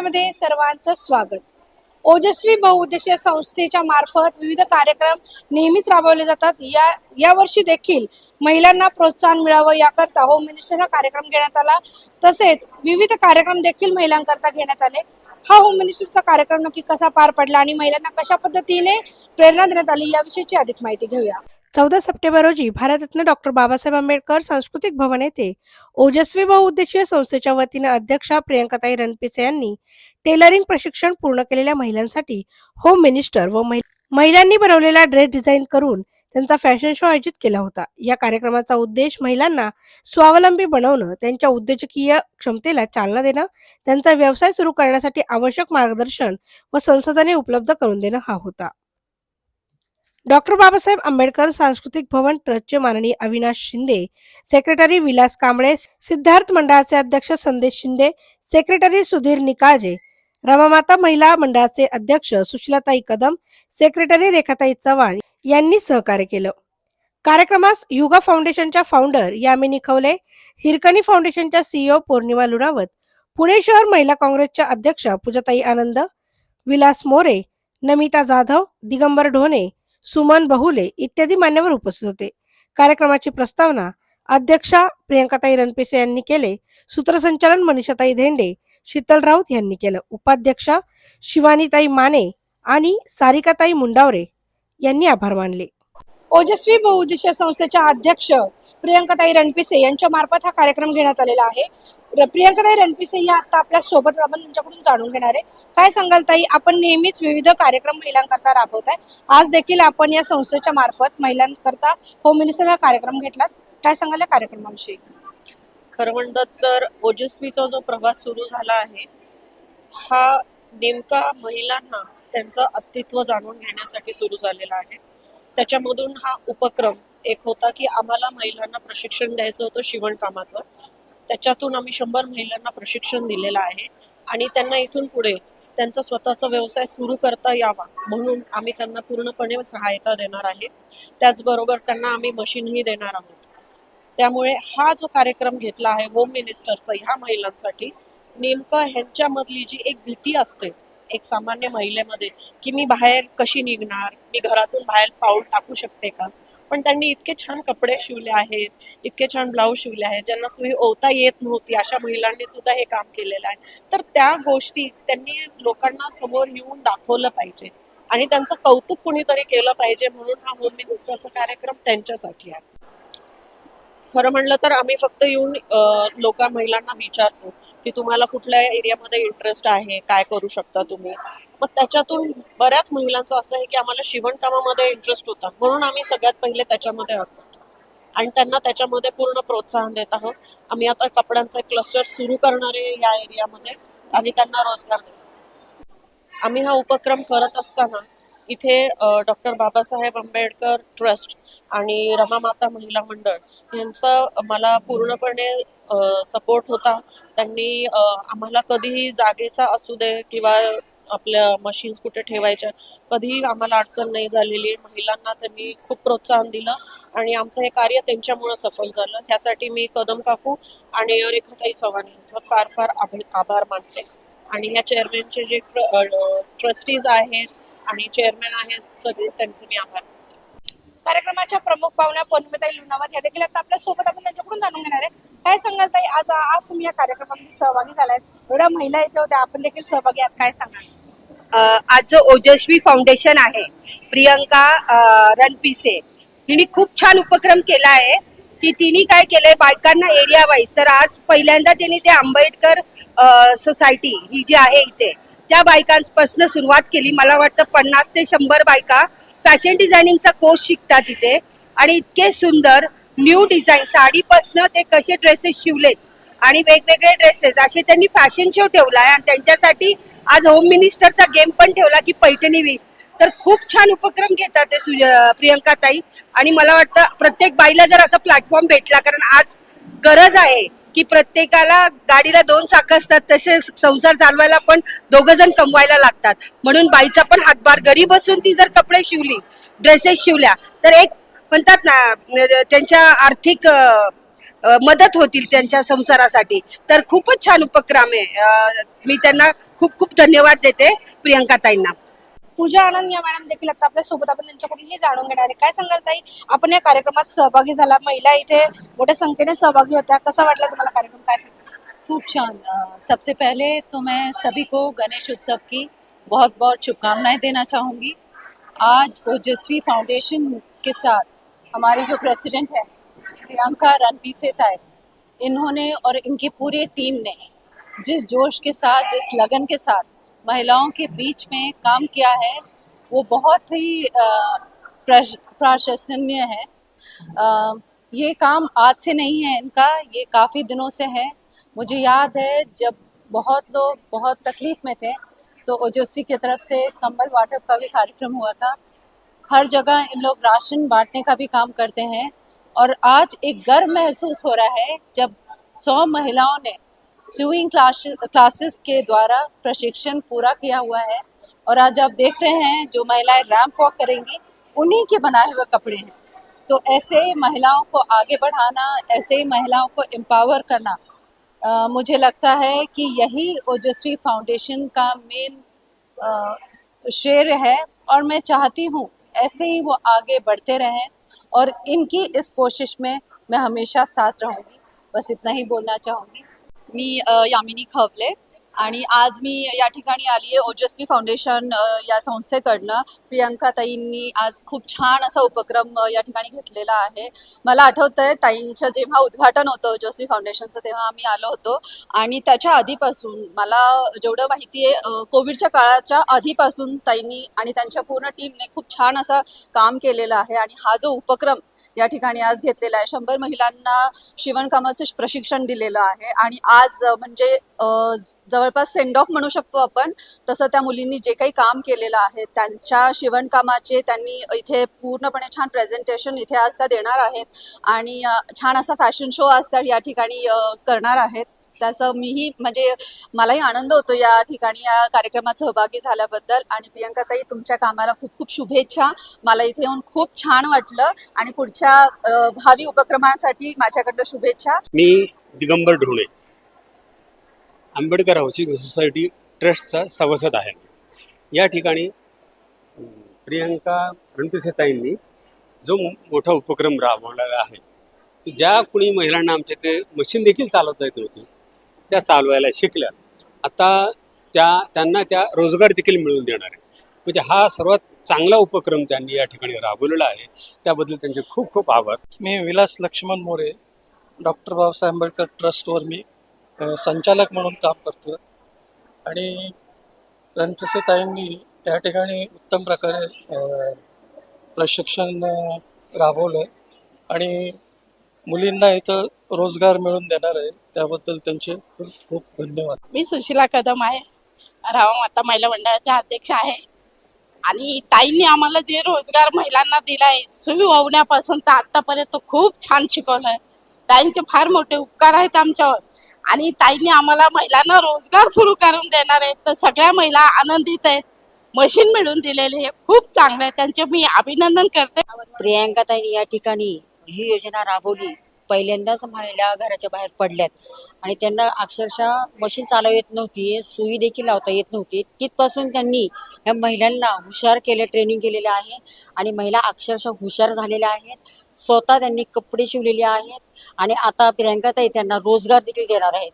महाराष्ट्रामध्ये सर्वांचं स्वागत. ओजस्वी बहुउद्देशीय संस्थेच्या मार्फत विविध कार्यक्रम नेहमीच राबवले जातात. या यावर्षी देखील महिलांना प्रोत्साहन मिळावं याकरता होम मिनिस्टर हा कार्यक्रम घेण्यात आला. तसेच विविध कार्यक्रम देखील महिलांकरता घेण्यात आले. हा होम मिनिस्टरचा कार्यक्रम नक्की कसा पार पडला आणि महिलांना कशा पद्धतीने प्रेरणा देण्यात आली याविषयीची अधिक माहिती घेऊया. चौदा सप्टेंबर रोजी भारतरत्न डॉक्टर बाबासाहेब आंबेडकर सांस्कृतिक भवन येथे ओजस्वी बहुउद्देशीय संस्थेच्या वतीने अध्यक्षा प्रियंकाताई रणपिसे यांनी टेलरिंग प्रशिक्षण पूर्ण केलेल्या महिलांसाठी होम मिनिस्टर व महि- महिलांनी बनवलेला ड्रेस डिझाईन करून त्यांचा फॅशन शो आयोजित केला होता. या कार्यक्रमाचा उद्देश महिलांना स्वावलंबी बनवणं त्यांच्या उद्योजकीय क्षमतेला चालना देणं त्यांचा व्यवसाय सुरू करण्यासाठी आवश्यक मार्गदर्शन व संसाधने उपलब्ध करून देणं हा होता. डॉक्टर बाबासाहेब आंबेडकर सांस्कृतिक भवन ट्रस्टचे माननीय अविनाश शिंदे सेक्रेटरी विलास कांबळे सिद्धार्थ मंडळाचे अध्यक्ष संदेश शिंदे सेक्रेटरी सुधीर निकाळजे रमामाता महिला मंडळाचे अध्यक्ष सुशीलाताई कदम सेक्रेटरी रेखाताई चव्हाण यांनी सहकार्य केलं. कार्यक्रमास युगा फाउंडेशनच्या फाउंडर यामिनी खवले हिरकणी फाउंडेशनच्या सीईओ पौर्णिमा लुणावत पुणे शहर महिला काँग्रेसच्या अध्यक्ष पूजाताई आनंद विलास मोरे नमिता जाधव दिगंबर ढोणे सुमन बहुले इत्यादी मान्यवर उपस्थित होते. कार्यक्रमाची प्रस्तावना अध्यक्षा प्रियंकाताई रणपिसे यांनी केले. सूत्रसंचालन मनीषाताई धेंडे शीतल राऊत यांनी केलं. उपाध्यक्षा शिवानीताई माने आणि सारिकाताई मुंडावरे यांनी आभार मानले. ओजस्वी बहुउद्देशीय संस्थेच्या अध्यक्ष प्रियंकाताई रणपिसे यांच्या मार्फत हा कार्यक्रम घेण्यात आलेला आहे. प्रियंकाताई रणपिसे या आता आपल्यासोबत आपण त्यांच्याकडून जाणून घेणार आहे. काय सांगाल ताई? आपण नेहमीच विविध कार्यक्रम महिलांकरता राबवत आहे. आज देखील आपण या संस्थेच्या मार्फत महिलांकरता होम मिनिस्टर हा कार्यक्रम घेतला काय सांगाल या कार्यक्रमाविषयी? खरं म्हणतात तर ओजस्वीचा जो प्रवास सुरू झाला आहे हा नेमका महिलांना त्यांचं अस्तित्व जाणून घेण्यासाठी सुरू झालेला आहे. त्याच्यामधून हा उपक्रम एक होता की आम्हाला महिलांना प्रशिक्षण द्यायचं होतं शिवणकामाचं त्याच्यातून आम्ही शंभर महिलांना प्रशिक्षण दिलेलं आहे. आणि त्यांना इथून पुढे त्यांचा स्वतःचा व्यवसाय सुरू करता यावा म्हणून आम्ही त्यांना पूर्णपणे सहायता देणार आहे. त्याचबरोबर त्यांना आम्ही मशीनही देणार आहोत. त्यामुळे हा जो कार्यक्रम घेतला आहे होम मिनिस्टरचा ह्या महिलांसाठी नेमकं ह्यांच्यामधली जी एक भीती असते एक सामान्य महिलेमध्ये की मी बाहेर कशी निघणार? मी घरातून बाहेर पाऊल टाकू शकते का? पण त्यांनी इतके छान कपडे शिवले आहेत इतके छान ब्लाऊज शिवले आहेत ज्यांना सुई ओवता येत नव्हती अशा महिलांनी सुद्धा हे काम केलेलं आहे. तर त्या गोष्टी त्यांनी लोकांना समोर येऊन दाखवलं पाहिजे आणि त्यांचं कौतुक कुणीतरी केलं पाहिजे म्हणून हा होम मिनिस्टरचा कार्यक्रम त्यांच्यासाठी आहे. खरं म्हणलं तर आम्ही फक्त येऊन लोक महिलांना विचारतो की तुम्हाला कुठल्या एरियामध्ये इंटरेस्ट आहे? काय करू शकता तुम्ही? मग त्याच्यातून बऱ्याच महिलांचं असं आहे की आम्हाला शिवणकामामध्ये इंटरेस्ट होता. म्हणून आम्ही सगळ्यात पहिले त्याच्यामध्ये आहोत. आणि त्यांना त्याच्यामध्ये पूर्ण प्रोत्साहन देत आहोत. आम्ही आता कपड्यांचा क्लस्टर सुरू करणार आहे या एरियामध्ये आणि त्यांना रोजगार देतो आम्ही हा उपक्रम करत असताना इथे डॉक्टर बाबासाहेब आंबेडकर ट्रस्ट आणि रमामाता महिला मंडळ यांचा मला पूर्णपणे सपोर्ट होता. त्यांनी आम्हाला कधीही जागेचा असू दे किंवा आपल्या मशीन्स कुठे ठेवायच्या कधीही आम्हाला अडचण नाही झालेली. महिलांना त्यांनी खूप प्रोत्साहन दिलं आणि आमचं हे कार्य त्यांच्यामुळं सफल झालं. ह्यासाठी मी कदम काकू आणि रेखाताई चव्हाण यांचा फार फार आभ- आभार मानते. आणि या चेअरमॅनचे जे ट्र ट्रस्टीज आहेत आणि चेअरमॅन आहे सगळे त्यांचे मी आभार कार्यक्रमाच्या प्रमुख पाहुण्या पौर्णिमाताई लुणावत या देखील आता आपल्यासोबत आपण त्यांच्याकडून जाणून घेणार आहे. काय सांगाल ताई? आज आज तुम्ही या कार्यक्रमामध्ये सहभागी झालाय एवढ्या महिला येत्या होत्या आपण देखील सहभागी आहात. काय सांगाल? आज जो ओजस्वी फाउंडेशन आहे प्रियंका रणपिसे हिने खूप छान उपक्रम केला आहे की तिने काय केलंय बायकांना एरिया वाईज तर आज पहिल्यांदा तिने ते आंबेडकर सोसायटी ही जी आहे इथे त्या बायकांपासून सुरुवात केली. मला वाटतं पन्नास ते शंभर बायका फॅशन डिझायनिंगचा कोर्स शिकतात तिथे आणि इतके सुंदर न्यू डिझाईन साडीपासनं ते कसे ड्रेसेस शिवलेत आणि वेगवेगळे ड्रेसेस असे त्यांनी फॅशन शो ठेवला आहे. आणि त्यांच्यासाठी आज होम मिनिस्टरचा गेम पण ठेवला की पैठणी वी तर खूप छान उपक्रम घेतात ते सुज- प्रियंकाताई. आणि मला वाटतं प्रत्येक बाईला जर असा प्लॅटफॉर्म भेटला कारण आज गरज आहे की प्रत्येकाला गाडीला दोन चाकं असतात तसे संसार चालवायला पण दोघ जण कमवायला लागतात. म्हणून बाईचा पण हातभार घरी बसून ती जर कपडे शिवली ड्रेसेस शिवल्या तर एक म्हणतात ना त्यांच्या आर्थिक मदत होतील त्यांच्या संसारासाठी. तर खूपच छान उपक्रम आहे. मी त्यांना खूप खूप धन्यवाद देते प्रियंका ताईंना पूजा आनंद या मॅडम देखील आता आपल्या सोबत आपण त्यांच्याकडून हे जाणून घेणार आहे. काय सांगाल सहभागी झाला. महिला इथे मोठ्या संख्येने सहभागी होत्या. कसा वाटला तुम्हाला कार्यक्रम? काय सांगाल? खूब छान. सबसे पहले तो मैं सभी को गणेश उत्सव की बहुत बहुत शुभकामनाएँ देना चाहूँगी. आज ओजस्वी फाउंडेशन के साथ हमारी जो प्रेसिडेंट है, प्रियंका रणपी सेताय इन्होंने और इनकी पूरी टीम ने जिस जोश के साथ, जिस लगन के साथ महिलाओं के बीच में काम किया है, वो बहुत ही प्रशंसनीय है। ये काम आज से नहीं है इनका, ये काफ़ी दिनों से है। मुझे याद है जब बहुत लोग बहुत तकलीफ़ में थे तो ओजस्वी की तरफ़ से कंबल वाटप का भी कार्यक्रम हुआ था। हर जगह इन लोग राशन बांटने का भी काम करते हैं और आज एक गर्व महसूस हो रहा है जब सौ महिलाओं ने स्विंग क्लासेस क्लासेस के द्वारा प्रशिक्षण पूरा किया हुआ है। और आज आप देख रहे हैं जो महिलाएँ रैंप वॉक करेंगी उन्हीं के बनाए हुए कपड़े हैं। तो ऐसे महिलाओं को आगे बढ़ाना ऐसे ही महिलाओं को एम्पावर करना अ, मुझे लगता है कि यही ओजस्वी फाउंडेशन का मेन शेर है। और मैं चाहती हूँ ऐसे ही वो आगे बढ़ते रहें। और इनकी इस कोशिश में मैं हमेशा साथ रहूँगी। बस इतना ही बोलना चाहूँगी। मी यामिनी खवले. आणि आज मी या ठिकाणी आली आहे ओजस्वी फाउंडेशन या संस्थेकडनं. प्रियंका ताईंनी आज खूप छान असा उपक्रम या ठिकाणी घेतलेला आहे. मला आठवतं आहे ताईंचं जेव्हा उद्घाटन होतं ओजस्वी फाउंडेशनचं तेव्हा आम्ही आलो होतो. आणि त्याच्या आधीपासून मला जेवढं माहिती आहे कोविडच्या काळाच्या आधीपासून ताईंनी आणि त्यांच्या पूर्ण टीमने खूप छान असं काम केलेलं आहे. आणि हा जो उपक्रम या ठिकाणी आज घेतलेला आहे शंभर महिलांना शिवणकामाचं प्रशिक्षण दिलेलं आहे. आणि आज म्हणजे जवळ जवळपास सेंड ऑफ म्हणू शकतो आपण. तसं त्या मुलींनी जे काही काम केलेलं आहे त्यांच्या शिवणकामाचे त्यांनी इथे पूर्णपणे छान प्रेझेंटेशन इथे आज त्या देणार आहेत. आणि छान असा फॅशन शो आज त्या या ठिकाणी करणार आहेत. त्याचं मीही म्हणजे मलाही आनंद होतो या ठिकाणी या कार्यक्रमात सहभागी झाल्याबद्दल. आणि प्रियंका ताई तुमच्या कामाला खूप खूप शुभेच्छा. मला इथे येऊन खूप छान वाटलं. आणि पुढच्या भावी उपक्रमांसाठी माझ्याकडनं शुभेच्छा. मी दिगंबर ढोणे आंबेडकर हाऊसिंग सोसायटी ट्रस्टचा सभासद आहे. या ठिकाणी प्रियंका रणपिसेताईंनी जो मोठा उपक्रम राबवलेला आहे की ज्या कुणी महिलांना आमच्या ते मशीन देखील चालवता येत नव्हती त्या चालवायला शिकल्या. आता त्या त्यांना त्या रोजगार देखील मिळवून देणार आहे. म्हणजे हा सर्वात चांगला उपक्रम त्यांनी या ठिकाणी राबवलेला आहे. त्याबद्दल त्यांचे खूप खूप आभार. मी विलास लक्ष्मण मोरे डॉक्टर बाबासाहेब आंबेडकर ट्रस्टवर मी संचालक म्हणून काम करतो आणि रणप्रसिताईंनी त्या ठिकाणी उत्तम प्रकारे प्रशिक्षण राबवलं आहे आणि मुलींना इथं रोजगार मिळवून देणार आहे त्याबद्दल त्यांचे खूप खूप धन्यवाद. मी सुशिला कदम आहे. राव माता महिला मंडळाच्या अध्यक्ष आहे. आणि ताईंनी आम्हाला जे रोजगार महिलांना दिलाय सुरू होण्यापासून तर आतापर्यंत खूप छान शिकवलंय. ताईंचे फार मोठे उपकार आहेत आमच्यावर. आणि ताईंनी आम्हाला महिलांना रोजगार सुरू करून देणार आहेत. तर सगळ्या महिला आनंदित आहेत. मशीन मिळून दिलेले हे खूप चांगलं आहे. त्यांचे मी अभिनंदन करते. प्रियांका ताईंनी या ठिकाणी ही योजना राबवली. पहिल्यांदाच महिला घराच्या बाहेर पडल्यात. आणि त्यांना अक्षरशः मशीन चालव येत नव्हती सुई देखील लावता येत नव्हती. तिथपासून त्यांनी ह्या महिलांना हुशार केले ट्रेनिंग केलेलं आहे आणि महिला अक्षरशः हुशार झालेल्या आहेत. स्वतः त्यांनी कपडे शिवलेले आहेत. आणि आता प्रियांका ताई त्यांना रोजगार देखील देणार आहेत.